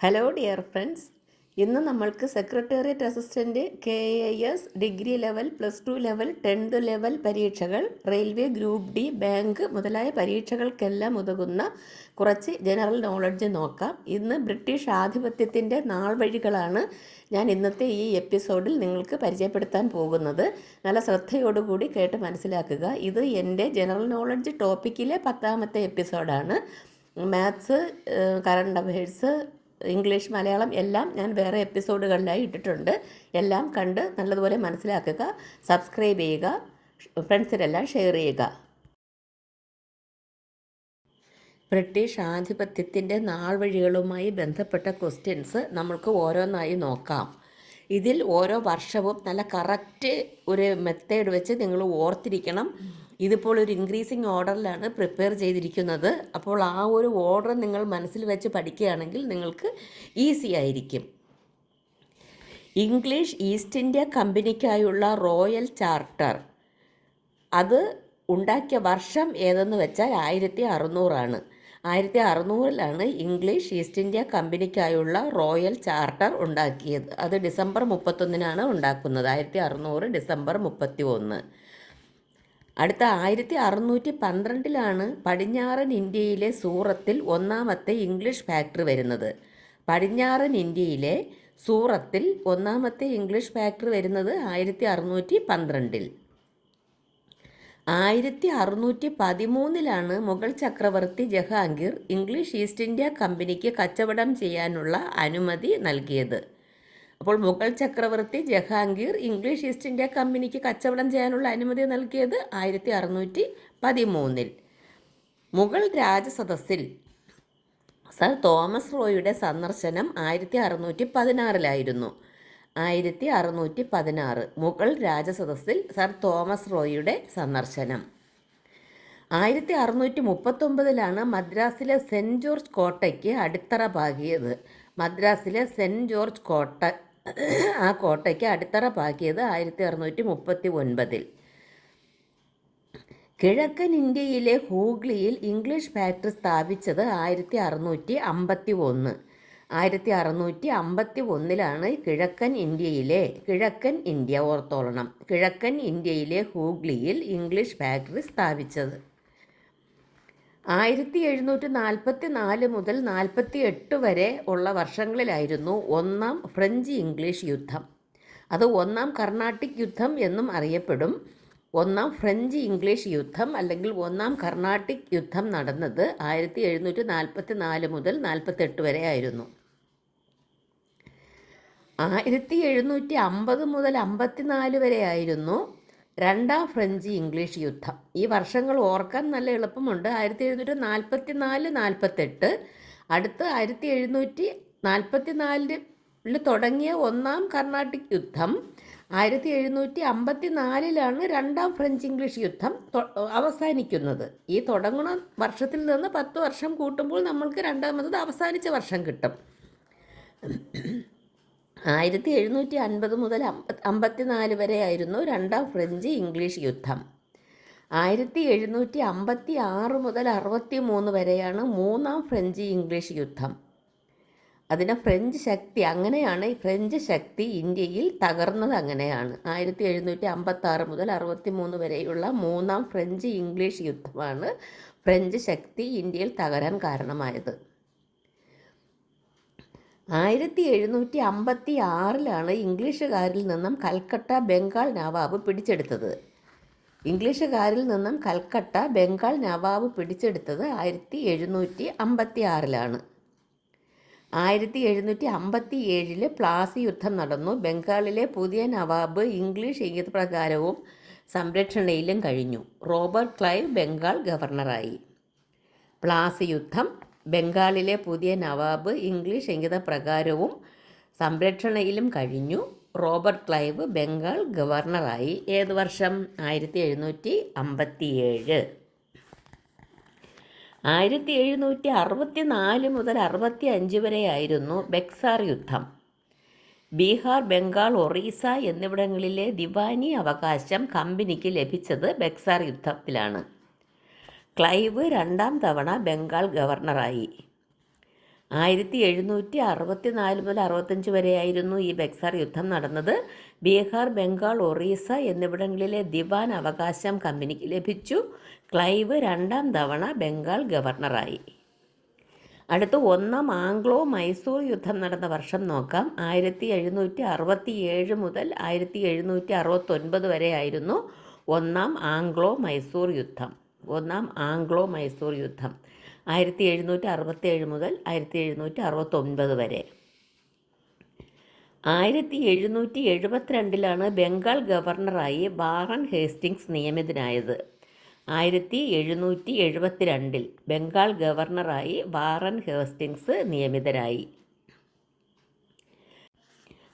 Hello dear friends ഇന്ന് നമ്മൾക്ക് secretariat assistant K A S degree level plus two level tenth level പരീക്ഷകൾ railway group D bank മുതലായ പരീക്ഷകൾക്കെല്ലാം ഉതകുന്ന കുറച്ച് ജനറൽ നോളജ് നോക്കാം. ഇന്ന് ബ്രിട്ടീഷ് ആധിപത്യത്തിന്റെ നാൾ വഴികളാണ് ഞാൻ ഇന്നത്തെ ഈ എപ്പിസോഡിൽ നിങ്ങൾക്ക് പരിചയപ്പെടുത്താൻ പോകുന്നത്. നല്ല ശ്രദ്ധയോടുകൂടി കേട്ട് മനസ്സിലാക്കുക. ഇത് എന്റെ ജനറൽ നോളജ് ടോപ്പിക്കിലെ പത്താമത്തെ എപ്പിസോഡാണ് maths current affairs English Malayalam എല്ലാം ഞാൻ വേറെ എപ്പിസോഡുകളിലായി ഇട്ടിട്ടുണ്ട്. എല്ലാം കണ്ട് നല്ലതുപോലെ മനസ്സിലാക്കുക സബ്സ്ക്രൈബ് ചെയ്യുക ഫ്രണ്ട്സിനെല്ലാം ഷെയർ ചെയ്യുക. ബ്രിട്ടീഷ് ആധിപത്യത്തിന്റെ നാൾവഴികളുമായി ബന്ധപ്പെട്ട ക്വസ്റ്റ്യൻസ് നമ്മൾക്ക് ഓരോന്നായി നോക്കാം. ഇതിൽ ഓരോ വർഷവും നല്ല കറക്റ്റ് ഒരു മെത്തേഡ് വെച്ച് നിങ്ങൾ ഓർത്തിരിക്കണം. ഇതിപ്പോൾ ഒരു ഇൻക്രീസിങ് ഓർഡറിലാണ് പ്രിപ്പയർ ചെയ്തിരിക്കുന്നത്. അപ്പോൾ ആ ഒരു ഓർഡർ നിങ്ങൾ മനസ്സിൽ വെച്ച് പഠിക്കുകയാണെങ്കിൽ നിങ്ങൾക്ക് ഈസി ആയിരിക്കും. ഇംഗ്ലീഷ് ഈസ്റ്റ് ഇന്ത്യ കമ്പനിക്കായുള്ള റോയൽ ചാർട്ടർ അത് ഉണ്ടാക്കിയ വർഷം ഏതെന്ന് വെച്ചാൽ ആയിരത്തി അറുന്നൂറാണ് ആയിരത്തി അറുന്നൂറിലാണ് ഇംഗ്ലീഷ് ഈസ്റ്റ് ഇന്ത്യ കമ്പനിക്കായുള്ള റോയൽ ചാർട്ടർ ഉണ്ടാക്കിയത്. അത് ഡിസംബർ മുപ്പത്തൊന്നിനാണ് ഉണ്ടാക്കുന്നത്. ആയിരത്തി അറുന്നൂറ് ഡിസംബർ മുപ്പത്തി ഒന്ന് അടുത്ത ആയിരത്തി അറുന്നൂറ്റി പന്ത്രണ്ടിലാണ് പടിഞ്ഞാറൻ ഇന്ത്യയിലെ സൂറത്തിൽ ഒന്നാമത്തെ ഇംഗ്ലീഷ് ഫാക്ടറി വരുന്നത്. പടിഞ്ഞാറൻ ഇന്ത്യയിലെ സൂറത്തിൽ ഒന്നാമത്തെ ഇംഗ്ലീഷ് ഫാക്ടറി വരുന്നത് ആയിരത്തി അറുന്നൂറ്റി പന്ത്രണ്ടിൽ ആയിരത്തി അറുന്നൂറ്റി പതിമൂന്നിലാണ് മുഗൾ ചക്രവർത്തി ജഹാംഗീർ ഇംഗ്ലീഷ് ഈസ്റ്റ് ഇന്ത്യ കമ്പനിക്ക് കച്ചവടം ചെയ്യാനുള്ള അനുമതി നൽകിയത്. അപ്പോൾ മുഗൾ ചക്രവർത്തി ജഹാംഗീർ ഇംഗ്ലീഷ് ഈസ്റ്റ് ഇന്ത്യ കമ്പനിക്ക് കച്ചവടം ചെയ്യാനുള്ള അനുമതി നൽകിയത് ആയിരത്തി അറുന്നൂറ്റി പതിമൂന്നിൽ. മുഗൾ രാജസദസ്സിൽ സർ തോമസ് റോയിയുടെ സന്ദർശനം ആയിരത്തി അറുന്നൂറ്റി പതിനാറിലായിരുന്നു. ആയിരത്തി അറുന്നൂറ്റി പതിനാറ് മുഗൾ രാജസദസ്സിൽ സർ തോമസ് റോയിയുടെ സന്ദർശനം. ആയിരത്തി അറുന്നൂറ്റി മുപ്പത്തൊമ്പതിലാണ് മദ്രാസിലെ സെന്റ് ജോർജ് കോട്ടയ്ക്ക് അടിത്തറ പാകിയത്. മദ്രാസിലെ സെന്റ് ജോർജ് കോട്ട ആ കോട്ടയ്ക്ക് അടിത്തറ പാക്കിയത് ആയിരത്തി അറുന്നൂറ്റി മുപ്പത്തി ഒൻപതിൽ കിഴക്കൻ ഇന്ത്യയിലെ ഹൂഗ്ലിയിൽ ഇംഗ്ലീഷ് ഫാക്ടറി സ്ഥാപിച്ചത് ആയിരത്തി അറുന്നൂറ്റി അമ്പത്തി ഒന്ന് ആയിരത്തി അറുന്നൂറ്റി അമ്പത്തി ഒന്നിലാണ് കിഴക്കൻ ഇന്ത്യയിലെ കിഴക്കൻ ഇന്ത്യ ഓർത്തോളണം കിഴക്കൻ ഇന്ത്യയിലെ ഹൂഗ്ലിയിൽ ഇംഗ്ലീഷ് ഫാക്ടറി സ്ഥാപിച്ചത്. ആയിരത്തി എഴുന്നൂറ്റി നാൽപ്പത്തി നാല് മുതൽ നാൽപ്പത്തി എട്ട് വരെ ഉള്ള വർഷങ്ങളിലായിരുന്നു ഒന്നാം ഫ്രഞ്ച് ഇംഗ്ലീഷ് യുദ്ധം. അത് ഒന്നാം കർണാട്ടിക് യുദ്ധം എന്നും അറിയപ്പെടും. ഒന്നാം ഫ്രഞ്ച് ഇംഗ്ലീഷ് യുദ്ധം അല്ലെങ്കിൽ ഒന്നാം കർണാട്ടിക് യുദ്ധം നടന്നത് ആയിരത്തി എഴുന്നൂറ്റി നാൽപ്പത്തി നാല് മുതൽ നാൽപ്പത്തെട്ട് വരെ ആയിരുന്നു. ആയിരത്തി എഴുന്നൂറ്റി അമ്പത് മുതൽ അമ്പത്തിനാല് വരെ ആയിരുന്നു രണ്ടാം ഫ്രഞ്ച് ഇംഗ്ലീഷ് യുദ്ധം. ഈ വർഷങ്ങൾ ഓർക്കാൻ നല്ല എളുപ്പമുണ്ട്. ആയിരത്തി എഴുന്നൂറ്റി നാൽപ്പത്തി നാല് നാൽപ്പത്തെട്ട് അടുത്ത് ആയിരത്തി എഴുന്നൂറ്റി നാൽപ്പത്തി നാലിൽ തുടങ്ങിയ ഒന്നാം കർണാട്ടിക് യുദ്ധം. ആയിരത്തി എഴുന്നൂറ്റി അമ്പത്തി നാലിലാണ് രണ്ടാം ഫ്രഞ്ച് ഇംഗ്ലീഷ് യുദ്ധം അവസാനിക്കുന്നത്. ഈ തുടങ്ങുന്ന വർഷത്തിൽ നിന്ന് പത്ത് വർഷം കൂട്ടുമ്പോൾ നമ്മൾക്ക് രണ്ടാമത് അവസാനിച്ച വർഷം കിട്ടും. ആയിരത്തി എഴുന്നൂറ്റി അൻപത് മുതൽ അമ്പത്തി നാല് വരെ ആയിരുന്നു രണ്ടാം ഫ്രഞ്ച് ഇംഗ്ലീഷ് യുദ്ധം. ആയിരത്തി എഴുന്നൂറ്റി അമ്പത്തി ആറ് മുതൽ അറുപത്തി മൂന്ന് വരെയാണ് മൂന്നാം ഫ്രഞ്ച് ഇംഗ്ലീഷ് യുദ്ധം. അതിന് ഫ്രഞ്ച് ശക്തി അങ്ങനെയാണ് ഫ്രഞ്ച് ശക്തി ഇന്ത്യയിൽ തകർന്നത് അങ്ങനെയാണ്. ആയിരത്തി എഴുന്നൂറ്റി അമ്പത്തി ആറ് മുതൽ അറുപത്തി മൂന്ന് വരെയുള്ള മൂന്നാം ഫ്രഞ്ച് ഇംഗ്ലീഷ് യുദ്ധമാണ് ഫ്രഞ്ച് ശക്തി ഇന്ത്യയിൽ തകരാൻ കാരണമായത്. ആയിരത്തി എഴുന്നൂറ്റി അമ്പത്തി ആറിലാണ് ഇംഗ്ലീഷുകാരിൽ നിന്നും കൽക്കട്ട ബംഗാൾ നവാബ് പിടിച്ചെടുത്തത്. ഇംഗ്ലീഷുകാരിൽ നിന്നും കൽക്കട്ട ബംഗാൾ നവാബ് പിടിച്ചെടുത്തത് ആയിരത്തി എഴുന്നൂറ്റി അമ്പത്തി ആറിലാണ് ആയിരത്തി എഴുന്നൂറ്റി അമ്പത്തി ഏഴിൽ പ്ലാസി യുദ്ധം നടന്നു. ബംഗാളിലെ പുതിയ നവാബ് ഇംഗ്ലീഷ് പ്രകാരവും സംരക്ഷണയിലും കഴിഞ്ഞു. റോബർട്ട് ക്ലൈവ് ബംഗാൾ ഗവർണറായി. പ്ലാസി യുദ്ധം ബംഗാളിലെ പുതിയ നവാബ് ഇംഗ്ലീഷ് പ്രകാരവും സംരക്ഷണയിലും കഴിഞ്ഞു. റോബർട്ട് ക്ലൈവ് ബംഗാൾ ഗവർണറായി. ഏത് വർഷം? ആയിരത്തി എഴുന്നൂറ്റി അമ്പത്തിയേഴ് ആയിരത്തി എഴുന്നൂറ്റി അറുപത്തി നാല് മുതൽ അറുപത്തി അഞ്ച് വരെയായിരുന്നു ബെക്സാർ യുദ്ധം. ബീഹാർ ബംഗാൾ ഒറീസ എന്നിവിടങ്ങളിലെ ദിവാനി അവകാശം കമ്പനിക്ക് ലഭിച്ചത് ബെക്സാർ യുദ്ധത്തിലാണ്. ക്ലൈവ് രണ്ടാം തവണ ബംഗാൾ ഗവർണറായി. ആയിരത്തി എഴുന്നൂറ്റി അറുപത്തി നാല് മുതൽ അറുപത്തഞ്ച് വരെയായിരുന്നു ഈ ബക്സാർ യുദ്ധം നടന്നത്. ബീഹാർ ബംഗാൾ ഒറീസ എന്നിവിടങ്ങളിലെ ദിവാൻ അവകാശം കമ്പനിക്ക് ലഭിച്ചു. ക്ലൈവ് രണ്ടാം തവണ ബംഗാൾ ഗവർണറായി. അടുത്ത ഒന്നാം ആംഗ്ലോ മൈസൂർ യുദ്ധം നടന്ന വർഷം നോക്കാം. ആയിരത്തി എഴുന്നൂറ്റി അറുപത്തി ഏഴ് മുതൽ ആയിരത്തി എഴുന്നൂറ്റി അറുപത്തൊൻപത് വരെയായിരുന്നു ഒന്നാം ആംഗ്ലോ മൈസൂർ യുദ്ധം. ഒന്നാം ആംഗ്ലോ മൈസൂർ യുദ്ധം ആയിരത്തി എഴുന്നൂറ്റി അറുപത്തി ഏഴ് മുതൽ ആയിരത്തി എഴുന്നൂറ്റി അറുപത്തൊൻപത് വരെ. ആയിരത്തി എഴുന്നൂറ്റി എഴുപത്തിരണ്ടിലാണ് ബംഗാൾ ഗവർണറായി ബാറൻ ഹേസ്റ്റിങ്സ് നിയമിതനായത്. ആയിരത്തി എഴുന്നൂറ്റി എഴുപത്തിരണ്ടിൽ ബംഗാൾ ഗവർണറായി ബാറൻ ഹേസ്റ്റിങ്സ് നിയമിതരായി.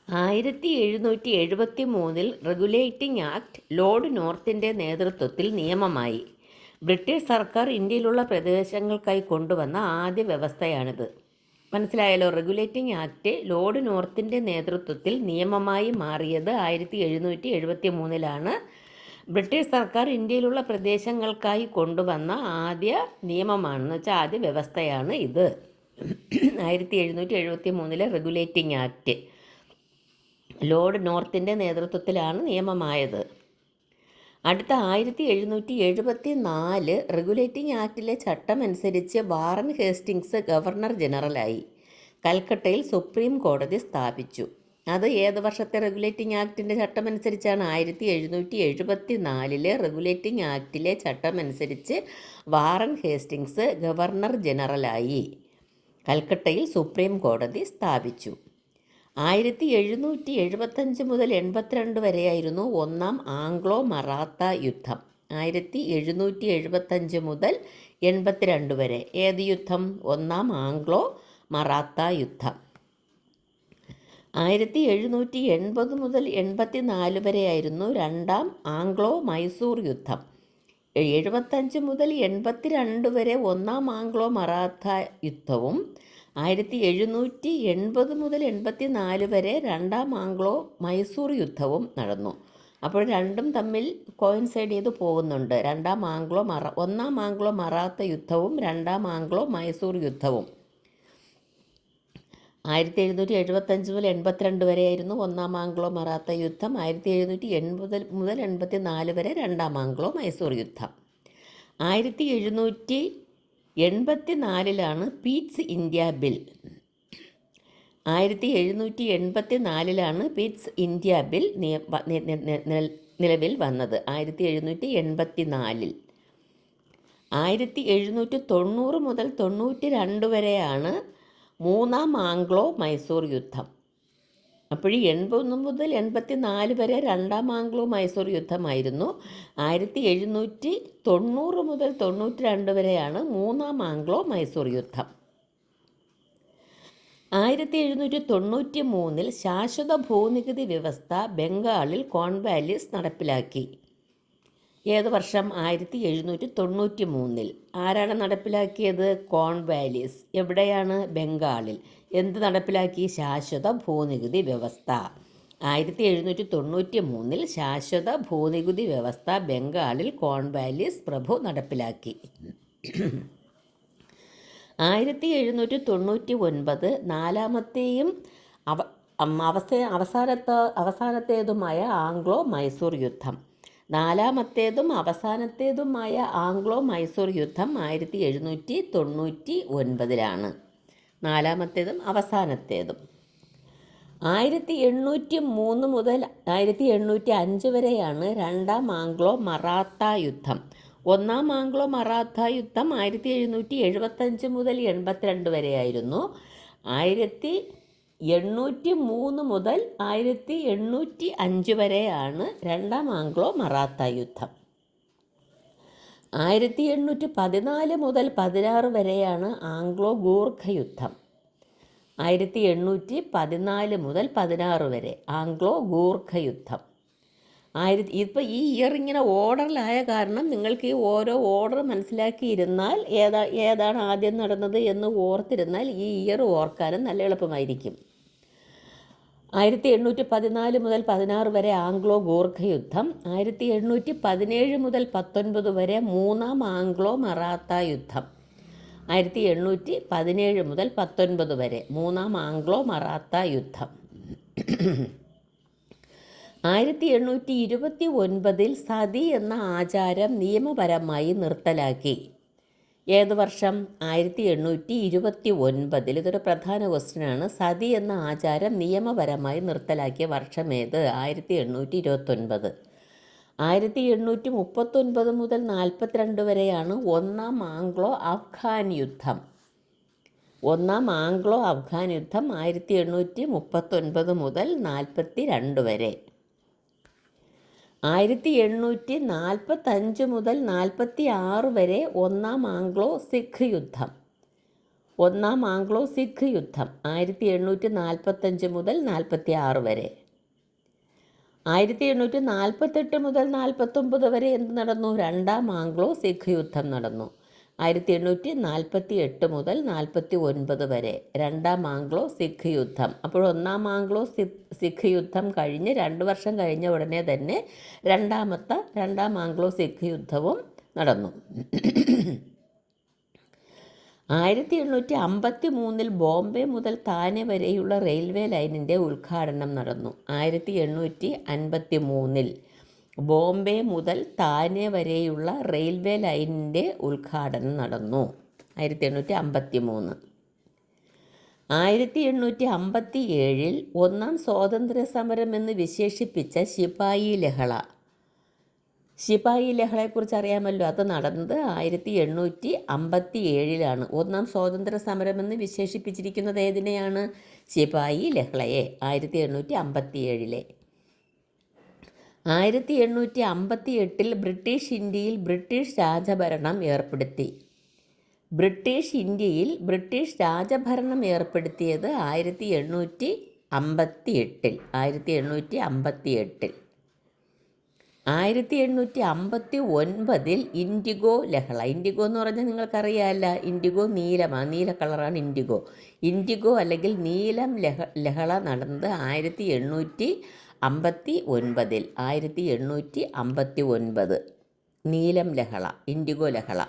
ആയിരത്തി എഴുന്നൂറ്റി എഴുപത്തി മൂന്നിൽ റെഗുലേറ്റിംഗ് ആക്ട് ലോർഡ് നോർത്തിന്റെ നേതൃത്വത്തിൽ നിയമമായി. ബ്രിട്ടീഷ് സർക്കാർ ഇന്ത്യയിലുള്ള പ്രദേശങ്ങൾക്കായി കൊണ്ടുവന്ന ആദ്യ വ്യവസ്ഥയാണിത്. മനസ്സിലായല്ലോ? റെഗുലേറ്റിംഗ് ആക്ട് ലോർഡ് നോർത്തിന്റെ നേതൃത്വത്തിൽ നിയമമായി മാറിയത് ആയിരത്തി എഴുന്നൂറ്റി എഴുപത്തി മൂന്നിലാണ് ബ്രിട്ടീഷ് സർക്കാർ ഇന്ത്യയിലുള്ള പ്രദേശങ്ങൾക്കായി കൊണ്ടുവന്ന ആദ്യ നിയമമാണെന്ന് വെച്ചാൽ ആദ്യ വ്യവസ്ഥയാണ് ഇത്. ആയിരത്തി എഴുന്നൂറ്റി എഴുപത്തി മൂന്നിലെ റെഗുലേറ്റിംഗ് ആക്ട് ലോർഡ് നോർത്തിന്റെ നേതൃത്വത്തിലാണ് നിയമമായത്. അടുത്ത ആയിരത്തി എഴുന്നൂറ്റി എഴുപത്തി നാല് റെഗുലേറ്റിംഗ് ആക്ടിലെ ചട്ടമനുസരിച്ച് വാറൻ ഹേസ്റ്റിങ്സ് ഗവർണർ ജനറലായി. കൽക്കട്ടയിൽ സുപ്രീം കോടതി സ്ഥാപിച്ചു. അത് ഏത് വർഷത്തെ റെഗുലേറ്റിംഗ് ആക്ടിന്റെ ചട്ടമനുസരിച്ചാണ്? ആയിരത്തി എഴുന്നൂറ്റി എഴുപത്തി നാലിലെ റെഗുലേറ്റിംഗ് ആക്ടിലെ ചട്ടമനുസരിച്ച് വാറൻ ഹേസ്റ്റിങ്സ് ഗവർണർ ജനറലായി. കൽക്കട്ടയിൽ സുപ്രീം കോടതി സ്ഥാപിച്ചു. ആയിരത്തി എഴുന്നൂറ്റി എഴുപത്തഞ്ച് മുതൽ എൺപത്തിരണ്ട് വരെയായിരുന്നു ഒന്നാം ആംഗ്ലോ മറാത്ത യുദ്ധം. ആയിരത്തി എഴുന്നൂറ്റി എഴുപത്തഞ്ച് മുതൽ എൺപത്തിരണ്ട് വരെ. ഏത് യുദ്ധം? ഒന്നാം ആംഗ്ലോ മറാത്ത യുദ്ധം. ആയിരത്തി എഴുന്നൂറ്റി എൺപത് മുതൽ എൺപത്തി നാല് വരെയായിരുന്നു രണ്ടാം ആംഗ്ലോ മൈസൂർ യുദ്ധം. എഴുപത്തഞ്ച് മുതൽ എൺപത്തിരണ്ട് വരെ ഒന്നാം ആംഗ്ലോ മറാത്ത യുദ്ധവും ആയിരത്തി എഴുന്നൂറ്റി എൺപത് മുതൽ എൺപത്തി നാല് വരെ രണ്ടാം ആംഗ്ലോ മൈസൂർ യുദ്ധവും നടന്നു. അപ്പോൾ രണ്ടും തമ്മിൽ കോയിൻസൈഡ് ചെയ്ത് പോകുന്നുണ്ട്. രണ്ടാം ആംഗ്ലോ മറ ഒന്നാം ആംഗ്ലോ മറാത്ത യുദ്ധവും രണ്ടാം ആംഗ്ലോ മൈസൂർ യുദ്ധവും. ആയിരത്തി എഴുന്നൂറ്റി എഴുപത്തഞ്ച് മുതൽ എൺപത്തിരണ്ട് വരെയായിരുന്നു ഒന്നാം ആംഗ്ലോ മറാത്ത യുദ്ധം. ആയിരത്തി എഴുന്നൂറ്റി എൺപത് മുതൽ എൺപത്തി നാല് വരെ രണ്ടാം ആംഗ്ലോ മൈസൂർ യുദ്ധം. ആയിരത്തി എഴുന്നൂറ്റി എൺപത്തി നാലിലാണ് പീറ്റ്സ് ഇന്ത്യ ബിൽ. ആയിരത്തി എഴുന്നൂറ്റി എൺപത്തി നാലിലാണ് പീറ്റ്സ് ഇന്ത്യ ബിൽ നിലവിൽ വന്നത് ആയിരത്തി എഴുന്നൂറ്റി എൺപത്തി നാലിൽ ആയിരത്തി എഴുന്നൂറ്റി തൊണ്ണൂറ് മുതൽ തൊണ്ണൂറ്റി രണ്ട് വരെയാണ് മൂന്നാം ആംഗ്ലോ മൈസൂർ യുദ്ധം. അപ്പോൾ എൺപത് മുതൽ എൺപത്തി നാല് വരെ രണ്ടാം ആംഗ്ലോ മൈസൂർ യുദ്ധമായിരുന്നു. ആയിരത്തി എഴുന്നൂറ്റി തൊണ്ണൂറ് മുതൽ തൊണ്ണൂറ്റി രണ്ട് വരെയാണ് മൂന്നാം ആംഗ്ലോ മൈസൂർ യുദ്ധം. ആയിരത്തി എഴുന്നൂറ്റി തൊണ്ണൂറ്റി മൂന്നിൽ ശാശ്വത ഭൂനികുതി വ്യവസ്ഥ ബംഗാളിൽ കോൺവാലിസ് നടപ്പിലാക്കി. ഏത് വർഷം? ആയിരത്തി എഴുന്നൂറ്റി തൊണ്ണൂറ്റി മൂന്നിൽ ആരാണ് നടപ്പിലാക്കിയത്? കോൺവാലിസ്. എവിടെയാണ്? ബംഗാളിൽ. എന്ത് നടപ്പിലാക്കി? ശാശ്വത ഭൂനികുതി വ്യവസ്ഥ. ആയിരത്തി എഴുന്നൂറ്റി തൊണ്ണൂറ്റി മൂന്നിൽ ശാശ്വത ഭൂനികുതി വ്യവസ്ഥ ബംഗാളിൽ കോൺവാലിസ് പ്രഭു നടപ്പിലാക്കി. ആയിരത്തി എഴുന്നൂറ്റി തൊണ്ണൂറ്റി ഒൻപത് നാലാമത്തെയും അവ അവസ അവസാനത്തെ അവസാനത്തേതുമായ ആംഗ്ലോ മൈസൂർ യുദ്ധം. നാലാമത്തേതും അവസാനത്തേതുമായ ആംഗ്ലോ മൈസൂർ യുദ്ധം ആയിരത്തി എഴുന്നൂറ്റി തൊണ്ണൂറ്റി ഒൻപതിലാണ് നാലാമത്തേതും അവസാനത്തേതും. ആയിരത്തി എണ്ണൂറ്റി മൂന്ന് മുതൽ ആയിരത്തി എണ്ണൂറ്റി അഞ്ച് വരെയാണ് രണ്ടാം ആംഗ്ലോ മറാത്ത യുദ്ധം. ഒന്നാം ആംഗ്ലോ മറാത്ത യുദ്ധം ആയിരത്തി എഴുന്നൂറ്റി എഴുപത്തഞ്ച് മുതൽ എൺപത്തിരണ്ട് വരെയായിരുന്നു. ആയിരത്തി എണ്ണൂറ്റി മൂന്ന് മുതൽ ആയിരത്തി എണ്ണൂറ്റി അഞ്ച് വരെയാണ് രണ്ടാം ആംഗ്ലോ മറാത്ത യുദ്ധം. ആയിരത്തി എണ്ണൂറ്റി പതിനാല് മുതൽ പതിനാറ് വരെയാണ് ആംഗ്ലോ ഗൂർഖ യുദ്ധം ആയിരത്തി എണ്ണൂറ്റി പതിനാല് മുതൽ പതിനാറ് വരെ ആംഗ്ലോ ഗൂർഖ യുദ്ധം ആയിരത്തി ഇപ്പോൾ ഈ ഇയർ ഇങ്ങനെ ഓർഡറിലായ കാരണം നിങ്ങൾക്ക് ഈ ഓരോ ഓർഡർ മനസ്സിലാക്കിയിരുന്നാൽ ഏതാ ഏതാണ് ആദ്യം നടന്നത് എന്ന് ഓർത്തിരുന്നാൽ ഈ ഇയർ ഓർക്കാനും നല്ല എളുപ്പമായിരിക്കും. ആയിരത്തി എണ്ണൂറ്റി പതിനാല് മുതൽ പതിനാറ് വരെ ആംഗ്ലോ ഗോർഖ യുദ്ധം ആയിരത്തി എണ്ണൂറ്റി പതിനേഴ് മുതൽ പത്തൊൻപത് വരെ മൂന്നാം ആംഗ്ലോ മറാത്ത യുദ്ധം ആയിരത്തി എണ്ണൂറ്റി പതിനേഴ് മുതൽ പത്തൊൻപത് വരെ മൂന്നാം ആംഗ്ലോ മറാത്ത യുദ്ധം. ആയിരത്തി എണ്ണൂറ്റി ഇരുപത്തി ഒൻപതിൽ സതി എന്ന ആചാരം നിയമപരമായി നിർത്തലാക്കി. ഏത് വർഷം? ആയിരത്തി എണ്ണൂറ്റി ഇരുപത്തി ഒൻപതിൽ ഇതൊരു പ്രധാന ക്വസ്റ്റ്യനാണ്. സതി എന്ന ആചാരം നിയമപരമായി നിർത്തലാക്കിയ വർഷം ഏത്? ആയിരത്തി എണ്ണൂറ്റി ഇരുപത്തൊൻപത് ആയിരത്തി എണ്ണൂറ്റി മുപ്പത്തൊൻപത് മുതൽ നാൽപ്പത്തിരണ്ട് വരെയാണ് ഒന്നാം ആംഗ്ലോ അഫ്ഗാൻ യുദ്ധം. ഒന്നാം ആംഗ്ലോ അഫ്ഗാൻ യുദ്ധം ആയിരത്തി എണ്ണൂറ്റി മുപ്പത്തൊൻപത് മുതൽ നാൽപ്പത്തി രണ്ട് വരെ. ആയിരത്തി എണ്ണൂറ്റി നാൽപ്പത്തഞ്ച് മുതൽ നാൽപ്പത്തി ആറ് വരെ ഒന്നാം ആംഗ്ലോ സിഖ് യുദ്ധം. ഒന്നാം ആംഗ്ലോ സിഖ് യുദ്ധം ആയിരത്തി എണ്ണൂറ്റി നാൽപ്പത്തഞ്ച് മുതൽ നാൽപ്പത്തി ആറ് വരെ. ആയിരത്തി എണ്ണൂറ്റി നാൽപ്പത്തെട്ട് മുതൽ നാൽപ്പത്തൊമ്പത് വരെ എന്ത് നടന്നു? രണ്ടാം ആംഗ്ലോ സിഖ് യുദ്ധം നടന്നു. ആയിരത്തി എണ്ണൂറ്റി നാൽപ്പത്തി എട്ട് മുതൽ നാൽപ്പത്തി ഒൻപത് വരെ. രണ്ടാം ആംഗ്ലോ സിഖ് യുദ്ധം. അപ്പോൾ ഒന്നാം ആംഗ്ലോ സിഖ് യുദ്ധം കഴിഞ്ഞ് രണ്ട് വർഷം കഴിഞ്ഞ ഉടനെ തന്നെ രണ്ടാമത്തെ രണ്ടാം ആംഗ്ലോ സിഖ് യുദ്ധവും നടന്നു. ആയിരത്തി എണ്ണൂറ്റി അമ്പത്തി മൂന്നിൽ ബോംബെ മുതൽ താനെ വരെയുള്ള റെയിൽവേ ലൈനിന്റെ ഉദ്ഘാടനം നടന്നു. ആയിരത്തി എണ്ണൂറ്റി അൻപത്തി മൂന്നിൽ ബോംബെ മുതൽ താനെ വരെയുള്ള റെയിൽവേ ലൈനിന്റെ ഉദ്ഘാടനം നടന്നു. ആയിരത്തി എണ്ണൂറ്റി അമ്പത്തി മൂന്ന് ആയിരത്തി എണ്ണൂറ്റി അമ്പത്തി ഏഴിൽ ഒന്നാം സ്വാതന്ത്ര്യ സമരം എന്ന് വിശേഷിപ്പിച്ച ശിപായി ലഹള. ശിപായി ലഹളയെക്കുറിച്ച് അറിയാമല്ലോ അത് നടന്നത് ആയിരത്തി എണ്ണൂറ്റി അമ്പത്തി ഏഴിലാണ് ഒന്നാം സ്വാതന്ത്ര്യ സമരം എന്ന് വിശേഷിപ്പിച്ചിരിക്കുന്നത് ഏതിനെയാണ്? ശിപായി ലഹളയെ ആയിരത്തി എണ്ണൂറ്റി അമ്പത്തി ഏഴിലെ ആയിരത്തി എണ്ണൂറ്റി അമ്പത്തി എട്ടിൽ ബ്രിട്ടീഷ് ഇന്ത്യയിൽ ബ്രിട്ടീഷ് രാജഭരണം ഏർപ്പെടുത്തി. ബ്രിട്ടീഷ് ഇന്ത്യയിൽ ബ്രിട്ടീഷ് രാജഭരണം ഏർപ്പെടുത്തിയത് ആയിരത്തി എണ്ണൂറ്റി അമ്പത്തി എട്ടിൽ ആയിരത്തി എണ്ണൂറ്റി അമ്പത്തി എട്ടിൽ ആയിരത്തി എണ്ണൂറ്റി അമ്പത്തി ഒൻപതിൽ ഇൻഡിഗോ ലഹള. ഇൻഡിഗോ എന്ന് പറഞ്ഞാൽ നിങ്ങൾക്കറിയാമല്ല ഇൻഡിഗോ നീലമാണ് നീല കളറാണ് ഇൻഡിഗോ. ഇൻഡിഗോ അല്ലെങ്കിൽ നീലം ലഹ ലഹള നടന്നത് ആയിരത്തി എണ്ണൂറ്റി അമ്പത്തി ഒൻപതിൽ ആയിരത്തി എണ്ണൂറ്റി അമ്പത്തി ഒൻപത് നീലം ലഹള ഇൻഡിഗോ ലഹള.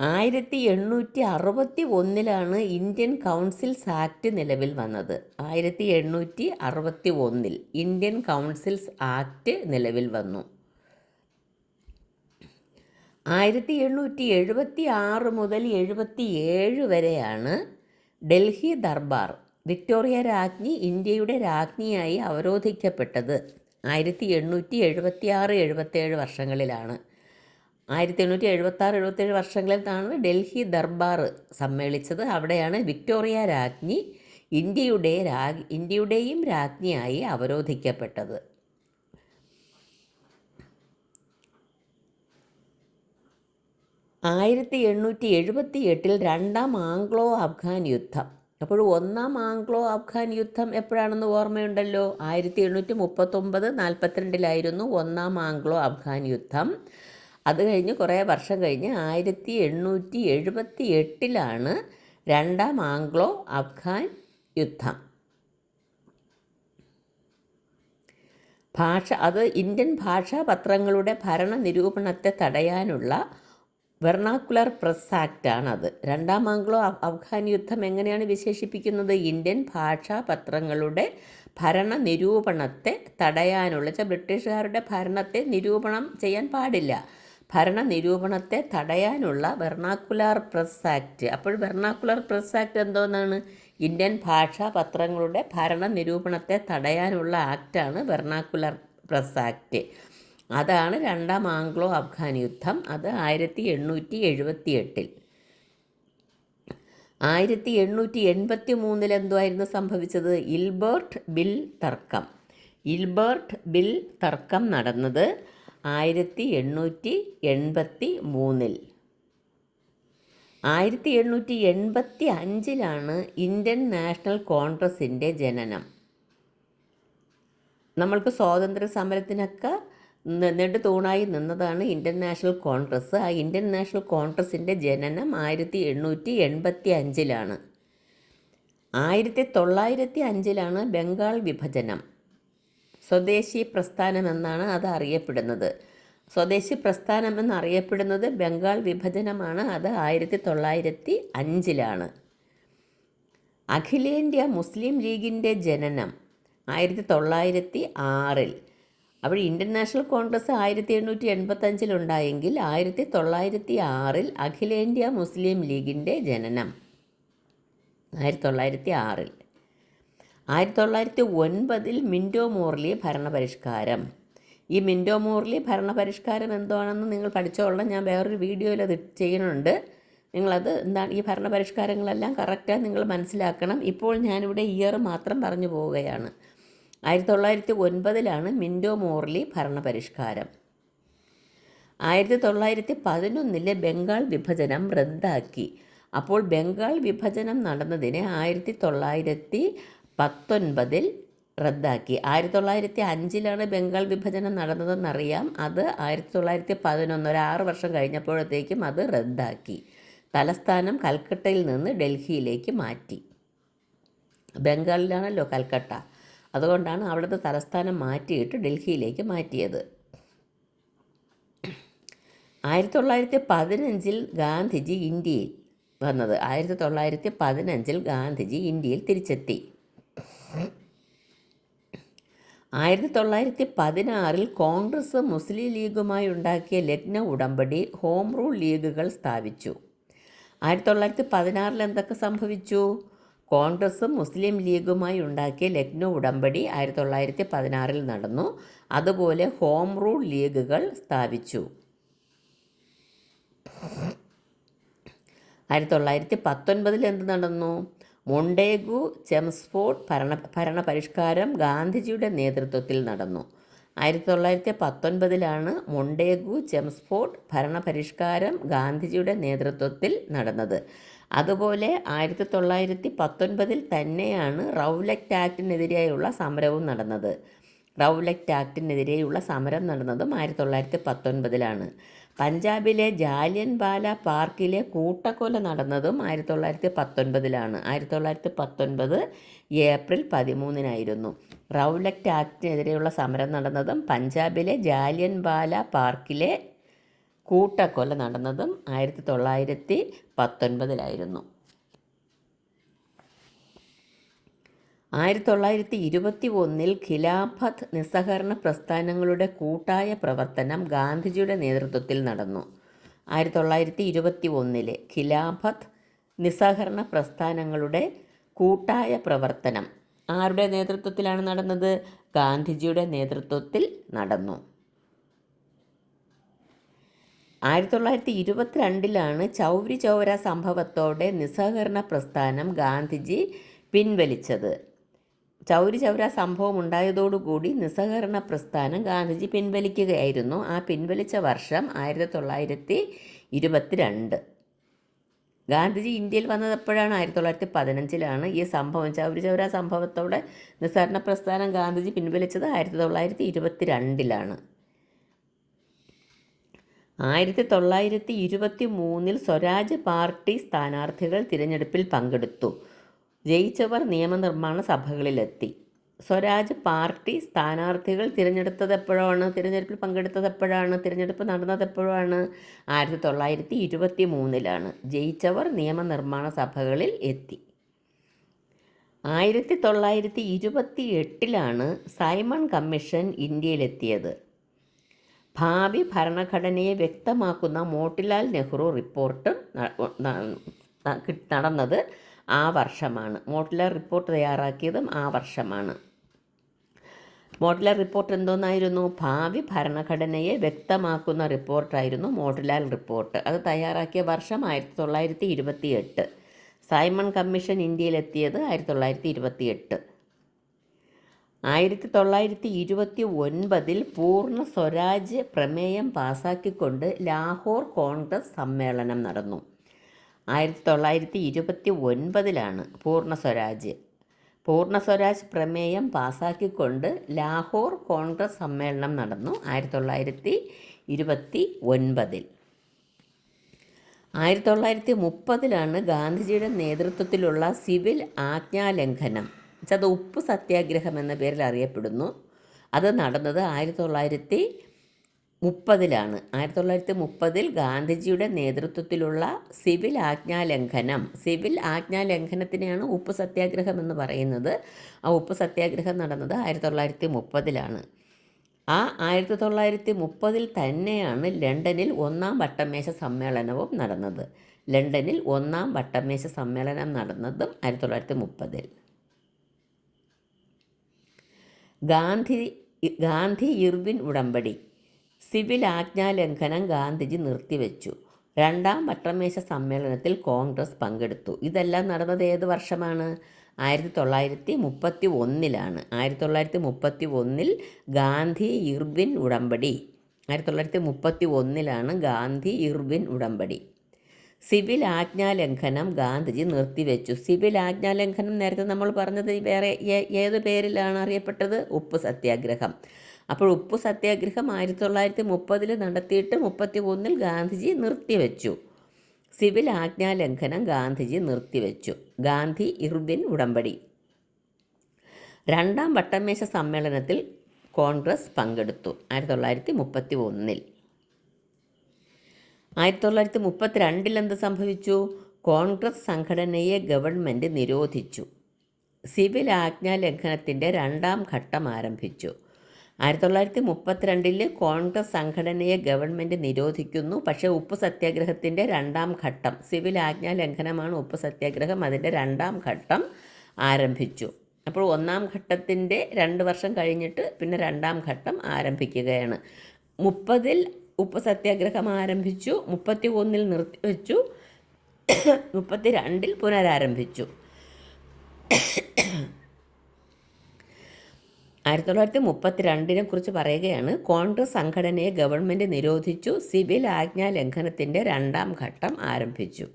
ആയിരത്തി എണ്ണൂറ്റി അറുപത്തി ഒന്നിലാണ് ഇന്ത്യൻ കൗൺസിൽസ് ആക്ട് നിലവിൽ വന്നത്. ആയിരത്തി എണ്ണൂറ്റി അറുപത്തി ഒന്നിൽ ഇന്ത്യൻ കൗൺസിൽസ് ആക്ട് നിലവിൽ വന്നു. ആയിരത്തി എണ്ണൂറ്റി എഴുപത്തി ആറ് മുതൽ എഴുപത്തി ഏഴ് വരെയാണ് ഡൽഹി ദർബാർ വിക്ടോറിയ രാജ്ഞി ഇന്ത്യയുടെ രാജ്ഞിയായി അവരോധിക്കപ്പെട്ടത് ആയിരത്തി എണ്ണൂറ്റി എഴുപത്തി ആറ് എഴുപത്തേഴ് വർഷങ്ങളിലാണ്. ആയിരത്തി എണ്ണൂറ്റി എഴുപത്തി ആറ് എഴുപത്തേഴ് വർഷങ്ങളിലാണ് ഡൽഹി ദർബാർ സമ്മേളിച്ചത്. അവിടെയാണ് വിക്ടോറിയ രാജ്ഞി ഇന്ത്യയുടെ രാ ഇന്ത്യയുടെയും രാജ്ഞിയായി അവരോധിക്കപ്പെട്ടത്. ആയിരത്തി എണ്ണൂറ്റി എഴുപത്തി എട്ടിൽ രണ്ടാം ആംഗ്ലോ അഫ്ഗാൻ യുദ്ധം. അപ്പോൾ ഒന്നാം ആംഗ്ലോ അഫ്ഗാൻ യുദ്ധം എപ്പോഴാണെന്ന് ഓർമ്മയുണ്ടല്ലോ? ആയിരത്തി എണ്ണൂറ്റി മുപ്പത്തൊമ്പത് നാൽപ്പത്തിരണ്ടിലായിരുന്നു ഒന്നാം ആംഗ്ലോ അഫ്ഗാൻ യുദ്ധം. അത് കഴിഞ്ഞ് കുറേ വർഷം കഴിഞ്ഞ് ആയിരത്തി എണ്ണൂറ്റി എഴുപത്തി എട്ടിലാണ് രണ്ടാം ആംഗ്ലോ അഫ്ഗാൻ യുദ്ധം. ഭാഷ അത് ഇന്ത്യൻ ഭാഷാ പത്രങ്ങളുടെ ഭരണ നിരൂപണത്തെ തടയാനുള്ള വെർണാക്കുലർ പ്രസ് ആക്റ്റാണ് അത് രണ്ടാം ആംഗ്ലോ അഫ്ഗാൻ യുദ്ധം എങ്ങനെയാണ് വിശേഷിപ്പിക്കുന്നത്? ഇന്ത്യൻ ഭാഷാ പത്രങ്ങളുടെ ഭരണ നിരൂപണത്തെ തടയാനുള്ള വെച്ചാൽ ബ്രിട്ടീഷുകാരുടെ ഭരണത്തെ നിരൂപണം ചെയ്യാൻ പാടില്ല. ഭരണ നിരൂപണത്തെ തടയാനുള്ള വെർണാക്കുലർ പ്രസ് ആക്ട് അപ്പോൾ വെർണാക്കുലർ പ്രസ് ആക്ട് എന്തോന്നാണ്? ഇന്ത്യൻ ഭാഷാ പത്രങ്ങളുടെ ഭരണ നിരൂപണത്തെ തടയാനുള്ള ആക്റ്റാണ് വെർണാക്കുലർ പ്രസ് ആക്ട് അതാണ് രണ്ടാം ആംഗ്ലോ അഫ്ഗാൻ യുദ്ധം. അത് ആയിരത്തി എണ്ണൂറ്റി എഴുപത്തി എട്ടിൽ ആയിരത്തി എണ്ണൂറ്റി എൺപത്തി മൂന്നിൽ എന്തുമായിരുന്നു സംഭവിച്ചത്? ഇൽബർട്ട് ബിൽ തർക്കം. ഇൽബർട്ട് ബിൽ തർക്കം നടന്നത് ആയിരത്തി എണ്ണൂറ്റി എൺപത്തി മൂന്നിൽ ആയിരത്തി എണ്ണൂറ്റി എൺപത്തി അഞ്ചിലാണ് ഇന്ത്യൻ നാഷണൽ കോൺഗ്രസിന്റെ ജനനം. നമ്മൾക്ക് സ്വാതന്ത്ര്യ സമരത്തിനൊക്കെ നെടുതൂണായി തൂണായി നിന്നതാണ് ഇന്ത്യൻ നാഷണൽ കോൺഗ്രസ് ആ ഇന്ത്യൻ നാഷണൽ കോൺഗ്രസിന്റെ ജനനം ആയിരത്തി എണ്ണൂറ്റി എൺപത്തി അഞ്ചിലാണ്. ആയിരത്തി തൊള്ളായിരത്തി അഞ്ചിലാണ് ബംഗാൾ വിഭജനം. സ്വദേശി പ്രസ്ഥാനം എന്നാണ് അത് അറിയപ്പെടുന്നത്. സ്വദേശി പ്രസ്ഥാനം എന്നറിയപ്പെടുന്നത് ബംഗാൾ വിഭജനമാണ്. അത് ആയിരത്തി തൊള്ളായിരത്തി അഞ്ചിലാണ്. അഖിലേന്ത്യാ മുസ്ലിം ലീഗിന്റെ ജനനം ആയിരത്തി തൊള്ളായിരത്തി ആറിൽ. അപ്പോൾ ഇന്ത്യൻ നാഷണൽ കോൺഗ്രസ് ആയിരത്തി എണ്ണൂറ്റി എൺപത്തഞ്ചിലുണ്ടായെങ്കിൽ ആയിരത്തി തൊള്ളായിരത്തി ആറിൽ അഖിലേന്ത്യാ മുസ്ലിം ലീഗിന്റെ ജനനം. ആയിരത്തി തൊള്ളായിരത്തി ആറിൽ ആയിരത്തി തൊള്ളായിരത്തി ഒൻപതിൽ മിൻഡോ മോർലി ഭരണപരിഷ്കാരം. ഈ മിൻഡോ മോർലി ഭരണപരിഷ്കാരം എന്താണെന്ന് നിങ്ങൾ പഠിച്ചോളണം. ഞാൻ വേറൊരു വീഡിയോയിൽ അത് ചെയ്യണുണ്ട് നിങ്ങളത് എന്താണ് ഈ ഭരണപരിഷ്കാരങ്ങളെല്ലാം കറക്റ്റായി നിങ്ങൾ മനസ്സിലാക്കണം. ഇപ്പോൾ ഞാനിവിടെ ഇയർ മാത്രം പറഞ്ഞു പോവുകയാണ്. ആയിരത്തി തൊള്ളായിരത്തി ഒൻപതിലാണ് മിൻഡോ മോർലി ഭരണപരിഷ്കാരം. ആയിരത്തി തൊള്ളായിരത്തി പതിനൊന്നിലെ ബംഗാൾ വിഭജനം റദ്ദാക്കി. അപ്പോൾ ബംഗാൾ വിഭജനം നടന്നതിനെ ആയിരത്തി തൊള്ളായിരത്തി പത്തൊൻപതിൽ റദ്ദാക്കി. ആയിരത്തി തൊള്ളായിരത്തി അഞ്ചിലാണ് ബംഗാൾ വിഭജനം നടന്നതെന്നറിയാം. അത് ആയിരത്തി തൊള്ളായിരത്തി പതിനൊന്ന് ഒരു ആറ് വർഷം കഴിഞ്ഞപ്പോഴത്തേക്കും അത് റദ്ദാക്കി. തലസ്ഥാനം കൽക്കട്ടയിൽ നിന്ന് ഡൽഹിയിലേക്ക് മാറ്റി. ബംഗാളിലാണല്ലോ കൽക്കട്ട. അതുകൊണ്ടാണ് അവിടുത്തെ തലസ്ഥാനം മാറ്റിയിട്ട് ഡൽഹിയിലേക്ക് മാറ്റിയത്. ആയിരത്തി തൊള്ളായിരത്തി പതിനഞ്ചിൽ ഗാന്ധിജി ഇന്ത്യയിൽ വന്നത്. ആയിരത്തി തൊള്ളായിരത്തി പതിനഞ്ചിൽ ഗാന്ധിജി ഇന്ത്യയിൽ തിരിച്ചെത്തി. ആയിരത്തി തൊള്ളായിരത്തി പതിനാറിൽ കോൺഗ്രസ് മുസ്ലിം ലീഗുമായി ഉണ്ടാക്കിയ ലക്നൗ ഉടമ്പടി ഹോം റൂൾ ലീഗുകൾ സ്ഥാപിച്ചു. ആയിരത്തി തൊള്ളായിരത്തി പതിനാറിൽ എന്തൊക്കെ സംഭവിച്ചു? കോൺഗ്രസും മുസ്ലിം ലീഗുമായി ഉണ്ടാക്കിയ ലക്നൗ ഉടമ്പടി ആയിരത്തി തൊള്ളായിരത്തി പതിനാറിൽ നടന്നു. അതുപോലെ ഹോം റൂൾ ലീഗുകൾ സ്ഥാപിച്ചു. ആയിരത്തി തൊള്ളായിരത്തി പത്തൊൻപതിൽ എന്ത് നടന്നു? മൊണ്ടേഗു ചെംസ്ഫോർഡ് ഭരണ ഭരണ പരിഷ്കാരം ഗാന്ധിജിയുടെ നേതൃത്വത്തിൽ നടന്നു. ആയിരത്തി തൊള്ളായിരത്തി പത്തൊൻപതിലാണ് മൊണ്ടേഗു ചെംസ്ഫോർഡ് ഭരണ പരിഷ്കാരം ഗാന്ധിജിയുടെ നേതൃത്വത്തിൽ നടന്നത്. അതുപോലെ ആയിരത്തി തൊള്ളായിരത്തി പത്തൊൻപതിൽ തന്നെയാണ് റൗലറ്റ് ആക്ടിനെതിരെയുള്ള സമരവും നടന്നത്. റൗലറ്റ് ആക്ടിനെതിരെയുള്ള സമരം നടന്നതും ആയിരത്തി തൊള്ളായിരത്തി പത്തൊൻപതിലാണ് പഞ്ചാബിലെ ജാലിയൻ ബാല പാർക്കിലെ കൂട്ടക്കൊല നടന്നതും ആയിരത്തി തൊള്ളായിരത്തി പത്തൊൻപതിലാണ് ആയിരത്തി തൊള്ളായിരത്തി പത്തൊൻപത് ഏപ്രിൽ പതിമൂന്നിനായിരുന്നു. റൗലക്റ്റ് ആക്ടിനെതിരെയുള്ള സമരം നടന്നതും പഞ്ചാബിലെ ജാലിയൻ ബാല പാർക്കിലെ കൂട്ടക്കൊല നടന്നതും ആയിരത്തി തൊള്ളായിരത്തി പത്തൊൻപതിലായിരുന്നു. ആയിരത്തി തൊള്ളായിരത്തി ഇരുപത്തി ഒന്നിൽ ഖിലാഫത്ത് നിസ്സഹകരണ പ്രസ്ഥാനങ്ങളുടെ കൂട്ടായ പ്രവർത്തനം ഗാന്ധിജിയുടെ നേതൃത്വത്തിൽ നടന്നു. ആയിരത്തി തൊള്ളായിരത്തി ഇരുപത്തി ഒന്നിലെ ഖിലാഫത്ത് നിസ്സഹകരണ പ്രസ്ഥാനങ്ങളുടെ കൂട്ടായ പ്രവർത്തനം ആരുടെ നേതൃത്വത്തിലാണ് നടന്നത്? ഗാന്ധിജിയുടെ നേതൃത്വത്തിൽ നടന്നു. ആയിരത്തി തൊള്ളായിരത്തി ഇരുപത്തിരണ്ടിലാണ് ചൗരി ചൗര സംഭവത്തോടെ നിസ്സഹകരണ പ്രസ്ഥാനം ഗാന്ധിജി പിൻവലിച്ചത്. ചൗരി ചൗര സംഭവം ഉണ്ടായതോടുകൂടി നിസ്സഹകരണ പ്രസ്ഥാനം ഗാന്ധിജി പിൻവലിക്കുകയായിരുന്നു. ആ പിൻവലിച്ച വർഷം ആയിരത്തി തൊള്ളായിരത്തി ഇരുപത്തിരണ്ട് ഗാന്ധിജി ഇന്ത്യയിൽ വന്നത് എപ്പോഴാണ് ആയിരത്തി തൊള്ളായിരത്തി പതിനഞ്ചിലാണ് ഈ സംഭവം. ചൗരി ചൗര സംഭവത്തോടെ നിസ്സഹകരണ പ്രസ്ഥാനം ഗാന്ധിജി പിൻവലിച്ചത് ആയിരത്തി തൊള്ളായിരത്തി ഇരുപത്തി രണ്ടിലാണ് ആയിരത്തി തൊള്ളായിരത്തി ഇരുപത്തി മൂന്നിൽ സ്വരാജ് പാർട്ടി സ്ഥാനാർത്ഥികൾ തിരഞ്ഞെടുപ്പിൽ പങ്കെടുത്തു. ജയിച്ചവർ നിയമനിർമ്മാണ സഭകളിലെത്തി. സ്വരാജ് പാർട്ടി സ്ഥാനാർത്ഥികൾ തിരഞ്ഞെടുത്തത് എപ്പോഴാണ് തിരഞ്ഞെടുപ്പിൽ പങ്കെടുത്തത് എപ്പോഴാണ് തിരഞ്ഞെടുപ്പ് നടന്നത് എപ്പോഴാണ് ആയിരത്തി തൊള്ളായിരത്തി ഇരുപത്തി മൂന്നിലാണ് ജയിച്ചവർ നിയമനിർമ്മാണ സഭകളിൽ എത്തി. ആയിരത്തി തൊള്ളായിരത്തി ഇരുപത്തി എട്ടിലാണ് സൈമൺ കമ്മീഷൻ ഇന്ത്യയിലെത്തിയത്. ഭാവി ഭരണഘടനയെ വ്യക്തമാക്കുന്ന മോട്ടിലാൽ നെഹ്റു റിപ്പോർട്ട് നടന്നത് ആ വർഷമാണ്. മോട്ടിലാൽ റിപ്പോർട്ട് തയ്യാറാക്കിയതും ആ വർഷമാണ്. മോട്ടിലാൽ റിപ്പോർട്ട് എന്തോന്നായിരുന്നു? ഭാവി ഭരണഘടനയെ വ്യക്തമാക്കുന്ന റിപ്പോർട്ടായിരുന്നു മോട്ടിലാൽ റിപ്പോർട്ട്. അത് തയ്യാറാക്കിയ വർഷം ആയിരത്തി തൊള്ളായിരത്തി ഇരുപത്തി എട്ട് സൈമൺ കമ്മീഷൻ ഇന്ത്യയിലെത്തിയത് ആയിരത്തി തൊള്ളായിരത്തി ഇരുപത്തി എട്ട് ആയിരത്തി തൊള്ളായിരത്തി ഇരുപത്തി ഒൻപതിൽ പൂർണ സ്വരാജ് പ്രമേയം പാസാക്കിക്കൊണ്ട് ലാഹോർ കോൺഗ്രസ് സമ്മേളനം നടന്നു. ആയിരത്തി തൊള്ളായിരത്തി ഇരുപത്തി ഒൻപതിലാണ് പൂർണ സ്വരാജ് പൂർണ സ്വരാജ് പ്രമേയം പാസാക്കിക്കൊണ്ട് ലാഹോർ കോൺഗ്രസ് സമ്മേളനം നടന്നു ആയിരത്തി തൊള്ളായിരത്തി ഇരുപത്തി ഒൻപതിൽ ആയിരത്തി തൊള്ളായിരത്തി മുപ്പതിലാണ് ഗാന്ധിജിയുടെ നേതൃത്വത്തിലുള്ള സിവിൽ ആജ്ഞാലംഘനം. അത് ഉപ്പ് സത്യാഗ്രഹം എന്ന പേരിൽ അറിയപ്പെടുന്നു. അത് നടന്നത് ആയിരത്തി തൊള്ളായിരത്തി മുപ്പതിലാണ്. ആയിരത്തി തൊള്ളായിരത്തി മുപ്പതിൽ ഗാന്ധിജിയുടെ നേതൃത്വത്തിലുള്ള സിവിൽ ആജ്ഞാലംഘനം സിവിൽ ആജ്ഞാലംഘനത്തിനെയാണ് ഉപ്പ് സത്യാഗ്രഹം എന്ന് പറയുന്നത്. ആ ഉപ്പ് സത്യാഗ്രഹം നടന്നത് ആയിരത്തി തൊള്ളായിരത്തി മുപ്പതിലാണ് ആ ആയിരത്തി തൊള്ളായിരത്തി മുപ്പതിൽ തന്നെയാണ് ലണ്ടനിൽ ഒന്നാം വട്ടമേശ സമ്മേളനവും നടന്നത്. ലണ്ടനിൽ ഒന്നാം വട്ടമേശ സമ്മേളനം നടന്നതും ആയിരത്തി തൊള്ളായിരത്തി മുപ്പതിൽ ഗാന്ധി ഗാന്ധി ഇർവിൻ ഉടമ്പടി. സിവിൽ ആജ്ഞാലംഘനം ഗാന്ധിജി നിർത്തിവെച്ചു. രണ്ടാം വട്ടമേശ സമ്മേളനത്തിൽ കോൺഗ്രസ് പങ്കെടുത്തു. ഇതെല്ലാം നടന്നത് ഏത് വർഷമാണ്? ആയിരത്തി തൊള്ളായിരത്തി മുപ്പത്തി ഒന്നിലാണ് ആയിരത്തി തൊള്ളായിരത്തി മുപ്പത്തി ഒന്നിൽ ഗാന്ധി ഇർവിൻ ഉടമ്പടി. ആയിരത്തി തൊള്ളായിരത്തി മുപ്പത്തി ഒന്നിലാണ് ഗാന്ധി ഇർവിൻ ഉടമ്പടി. സിവിൽ ആജ്ഞാലംഘനം ഗാന്ധിജി നിർത്തിവെച്ചു. സിവിൽ ആജ്ഞാലംഘനം നേരത്തെ നമ്മൾ പറഞ്ഞത് വേറെ ഏത് പേരിലാണ് അറിയപ്പെട്ടത്? ഉപ്പ് സത്യാഗ്രഹം. അപ്പോൾ ഉപ്പ് സത്യാഗ്രഹം ആയിരത്തി തൊള്ളായിരത്തി മുപ്പതിൽ നടത്തിയിട്ട് മുപ്പത്തി ഒന്നിൽ ഗാന്ധിജി നിർത്തിവെച്ചു. സിവിൽ ആജ്ഞാലംഘനം ഗാന്ധിജി നിർത്തിവെച്ചു. ഗാന്ധി ഇർബിൻ ഉടമ്പടി. രണ്ടാം വട്ടമേശ സമ്മേളനത്തിൽ കോൺഗ്രസ് പങ്കെടുത്തു ആയിരത്തി തൊള്ളായിരത്തി മുപ്പത്തി ഒന്നിൽ ആയിരത്തി തൊള്ളായിരത്തി മുപ്പത്തിരണ്ടിൽ എന്ത് സംഭവിച്ചു? കോൺഗ്രസ് സംഘടനയെ ഗവൺമെന്റ് നിരോധിച്ചു. സിവിൽ ആജ്ഞാലംഘനത്തിന്റെ രണ്ടാം ഘട്ടം ആരംഭിച്ചു. ആയിരത്തി തൊള്ളായിരത്തി മുപ്പത്തിരണ്ടിൽ കോൺഗ്രസ് സംഘടനയെ ഗവൺമെന്റ് നിരോധിക്കുന്നു. പക്ഷേ ഉപ്പ് സത്യാഗ്രഹത്തിന്റെ രണ്ടാം ഘട്ടം സിവിൽ ആജ്ഞാലംഘനമാണ് ഉപ്പ് സത്യാഗ്രഹം അതിന്റെ രണ്ടാം ഘട്ടം ആരംഭിച്ചു. അപ്പോൾ ഒന്നാം ഘട്ടത്തിന്റെ രണ്ട് വർഷം കഴിഞ്ഞിട്ട് പിന്നെ രണ്ടാം ഘട്ടം ആരംഭിക്കുകയാണ്. മുപ്പതിൽ ഉപ്പ് സത്യാഗ്രഹം ആരംഭിച്ചു മുപ്പത്തി ഒന്നിൽ നിർത്തിവെച്ചു മുപ്പത്തി രണ്ടിൽ പുനരാരംഭിച്ചു. ആയിരത്തി തൊള്ളായിരത്തി മുപ്പത്തിരണ്ടിനെ കുറിച്ച് പറയുകയാണ് കോൺഗ്രസ് സംഘടനയെ ഗവൺമെന്റ് നിരോധിച്ചു സിവിൽ ആജ്ഞാ ലംഘനത്തിന്റെ രണ്ടാം ഘട്ടം ആരംഭിച്ചു.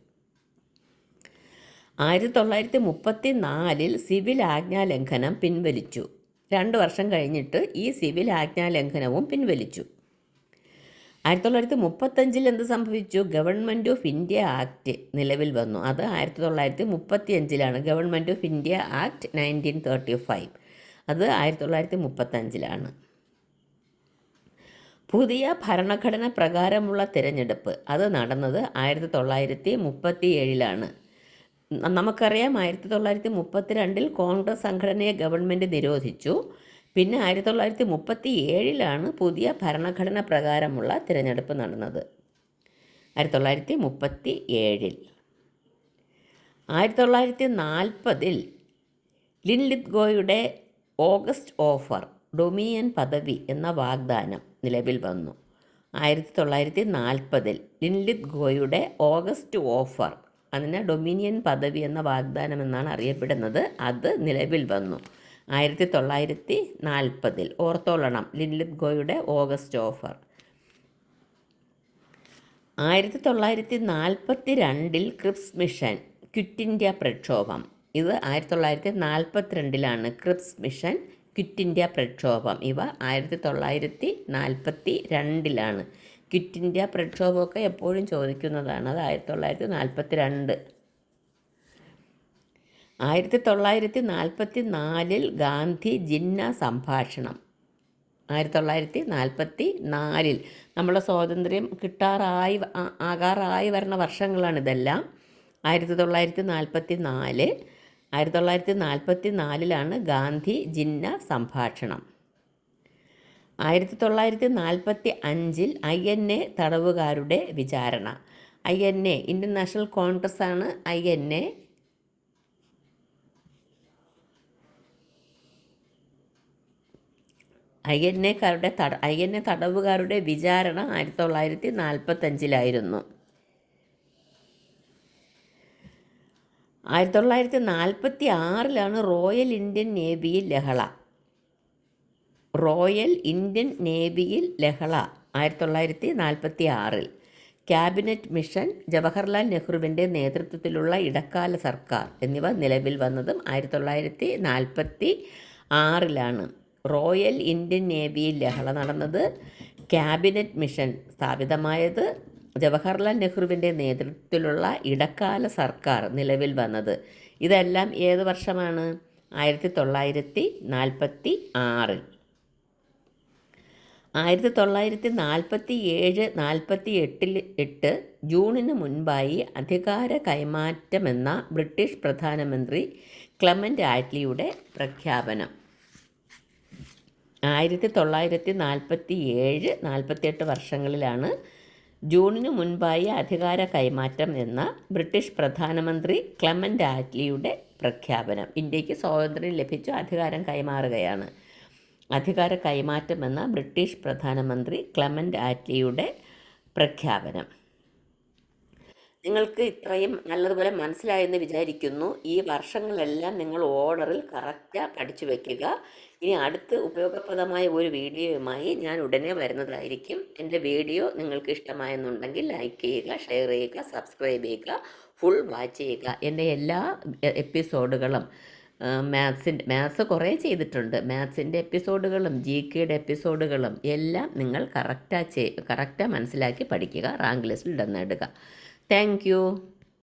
ആയിരത്തി തൊള്ളായിരത്തി മുപ്പത്തി നാലിൽ സിവിൽ ആജ്ഞാ ലംഘനം പിൻവലിച്ചു. രണ്ട് വർഷം കഴിഞ്ഞിട്ട് ഈ സിവിൽ ആജ്ഞാ ലംഘനവും പിൻവലിച്ചു. ആയിരത്തി തൊള്ളായിരത്തി മുപ്പത്തഞ്ചിൽ എന്ത് സംഭവിച്ചു? ഗവൺമെന്റ് ഓഫ് ഇന്ത്യ ആക്ട് നിലവിൽ വന്നു. അത് ആയിരത്തി തൊള്ളായിരത്തി മുപ്പത്തി അഞ്ചിലാണ് government of India act nineteen thirty five അത് ആയിരത്തി തൊള്ളായിരത്തി മുപ്പത്തഞ്ചിലാണ് പുതിയ ഭരണഘടന പ്രകാരമുള്ള തിരഞ്ഞെടുപ്പ്. അത് നടന്നത് ആയിരത്തി തൊള്ളായിരത്തി മുപ്പത്തി ഏഴിലാണ് നമുക്കറിയാം ആയിരത്തി തൊള്ളായിരത്തി മുപ്പത്തി രണ്ടിൽ കോൺഗ്രസ് സംഘടനയെ ഗവൺമെന്റ് നിരോധിച്ചു. പിന്നെ ആയിരത്തി തൊള്ളായിരത്തി മുപ്പത്തി ഏഴിലാണ് പുതിയ ഭരണഘടന പ്രകാരമുള്ള തിരഞ്ഞെടുപ്പ് നടന്നത്. ആയിരത്തി തൊള്ളായിരത്തി മുപ്പത്തി ഏഴിൽ ആയിരത്തി തൊള്ളായിരത്തി നാൽപ്പതിൽ ലിൻലിത്ഗോയുടെ ഓഗസ്റ്റ് ഓഫർ ഡൊമിയൻ പദവി എന്ന വാഗ്ദാനം നിലവിൽ വന്നു. ആയിരത്തി തൊള്ളായിരത്തി നാൽപ്പതിൽ ലിൻലിത് ഗോയുടെ ഓഗസ്റ്റ് ഓഫർ അതിന് ഡൊമിനിയൻ പദവി എന്ന വാഗ്ദാനം എന്നാണ് അറിയപ്പെടുന്നത് അത് നിലവിൽ വന്നു. ആയിരത്തി തൊള്ളായിരത്തി നാൽപ്പതിൽ ഓർത്തോളണം ലിൻലിത് ഗോയുടെ ഓഗസ്റ്റ് ഓഫർ. ആയിരത്തി തൊള്ളായിരത്തി നാൽപ്പത്തി രണ്ടിൽ ക്രിപ്സ് മിഷൻ ക്വിറ്റ് ഇന്ത്യ പ്രക്ഷോഭം. ഇത് ആയിരത്തി തൊള്ളായിരത്തി നാൽപ്പത്തിരണ്ടിലാണ് ക്രിപ്സ് മിഷൻ ക്വിറ്റ് ഇന്ത്യ പ്രക്ഷോഭം. ഇവ ആയിരത്തി തൊള്ളായിരത്തി നാൽപ്പത്തി രണ്ടിലാണ് ക്വിറ്റ് ഇന്ത്യ പ്രക്ഷോഭമൊക്കെ എപ്പോഴും ചോദിക്കുന്നതാണ്. അത് ആയിരത്തി തൊള്ളായിരത്തി നാൽപ്പത്തി രണ്ട് ആയിരത്തി തൊള്ളായിരത്തി നാൽപ്പത്തി നാലിൽ ഗാന്ധി ജിന്ന സംഭാഷണം. ആയിരത്തി തൊള്ളായിരത്തി നാൽപ്പത്തി നാലിൽ നമ്മളെ സ്വാതന്ത്ര്യം കിട്ടാറായി ആകാറായി വരുന്ന വർഷങ്ങളാണിതെല്ലാം ആയിരത്തി തൊള്ളായിരത്തി നാൽപ്പത്തി നാല് ആയിരത്തി തൊള്ളായിരത്തി നാൽപ്പത്തി നാലിലാണ് ഗാന്ധി ജിന്ന സംഭാഷണം. ആയിരത്തി തൊള്ളായിരത്തി നാൽപ്പത്തി അഞ്ചിൽ ഐ എൻ എ തടവുകാരുടെ വിചാരണ. I N A Indian national Congress ആണ് I N A I N എക്കാരുടെ തട ഐ എൻ എ തടവുകാരുടെ വിചാരണ ആയിരത്തി തൊള്ളായിരത്തി നാൽപ്പത്തഞ്ചിലായിരുന്നു ആയിരത്തി തൊള്ളായിരത്തി നാൽപ്പത്തി ആറിലാണ് റോയൽ ഇന്ത്യൻ നേവിയിൽ ലഹള. റോയൽ ഇന്ത്യൻ നേവിയിൽ ലഹള ആയിരത്തി തൊള്ളായിരത്തി നാൽപ്പത്തി ആറിൽ ക്യാബിനറ്റ് മിഷൻ ജവഹർലാൽ നെഹ്റുവിന്റെ നേതൃത്വത്തിലുള്ള ഇടക്കാല സർക്കാർ എന്നിവ നിലവിൽ വന്നതും ആയിരത്തി തൊള്ളായിരത്തി നാൽപ്പത്തി ആറിലാണ് റോയൽ ഇന്ത്യൻ നേവിയിൽ ലഹള നടന്നത് ക്യാബിനറ്റ് മിഷൻ സ്ഥാപിതമായത് ജവഹർലാൽ നെഹ്റുവിന്റെ നേതൃത്വത്തിലുള്ള ഇടക്കാല സർക്കാർ നിലവിൽ വന്നത്. ഇതെല്ലാം ഏത് വർഷമാണ്? ആയിരത്തി തൊള്ളായിരത്തി നാൽപ്പത്തി ആറിൽ ആയിരത്തി തൊള്ളായിരത്തി നാൽപ്പത്തി ഏഴ് നാൽപ്പത്തി എട്ടിൽ എട്ട് ജൂണിന് മുൻപായി അധികാര കൈമാറ്റമെന്ന ബ്രിട്ടീഷ് പ്രധാനമന്ത്രി ക്ലമന്റ് ആറ്റ്ലിയുടെ പ്രഖ്യാപനം. ആയിരത്തി തൊള്ളായിരത്തി നാൽപ്പത്തി ഏഴ് നാൽപ്പത്തിയെട്ട് വർഷങ്ങളിലാണ് ജൂണിന് മുൻപായി അധികാര കൈമാറ്റം എന്ന ബ്രിട്ടീഷ് പ്രധാനമന്ത്രി ക്ലമന്റ് ആറ്റ്ലിയുടെ പ്രഖ്യാപനം ഇന്ത്യയ്ക്ക് സ്വാതന്ത്ര്യം ലഭിച്ചു അധികാരം കൈമാറുകയാണ്. അധികാര കൈമാറ്റം എന്ന ബ്രിട്ടീഷ് പ്രധാനമന്ത്രി ക്ലമന്റ് ആറ്റ്ലിയുടെ പ്രഖ്യാപനം. നിങ്ങൾക്ക് ഇത്രയും നല്ലതുപോലെ മനസ്സിലായെന്ന് വിചാരിക്കുന്നു. ഈ വർഷങ്ങളെല്ലാം നിങ്ങൾ ഓർഡറിൽ കറക്റ്റാണ് പഠിച്ചു വെക്കുക. ഇനി അടുത്ത് ഉപയോഗപ്രദമായ ഒരു വീഡിയോയുമായി ഞാൻ ഉടനെ വരുന്നതായിരിക്കും. എന്റെ വീഡിയോ നിങ്ങൾക്ക് ഇഷ്ടമായെന്നുണ്ടെങ്കിൽ ലൈക്ക് ചെയ്യുക ഷെയർ ചെയ്യുക സബ്സ്ക്രൈബ് ചെയ്യുക ഫുൾ വാച്ച് ചെയ്യുക. എന്റെ എല്ലാ എപ്പിസോഡുകളും മാത്സിന്റെ മാത്സ് കുറേ ചെയ്തിട്ടുണ്ട്. മാത്സിന്റെ എപ്പിസോഡുകളും ജി കെയുടെ എപ്പിസോഡുകളും എല്ലാം നിങ്ങൾ കറക്റ്റാ ചെയ് കറക്റ്റാ മനസ്സിലാക്കി പഠിക്കുക റാങ്ക് ലിസ്റ്റിൽ ഇടുന്നിടുക താങ്ക്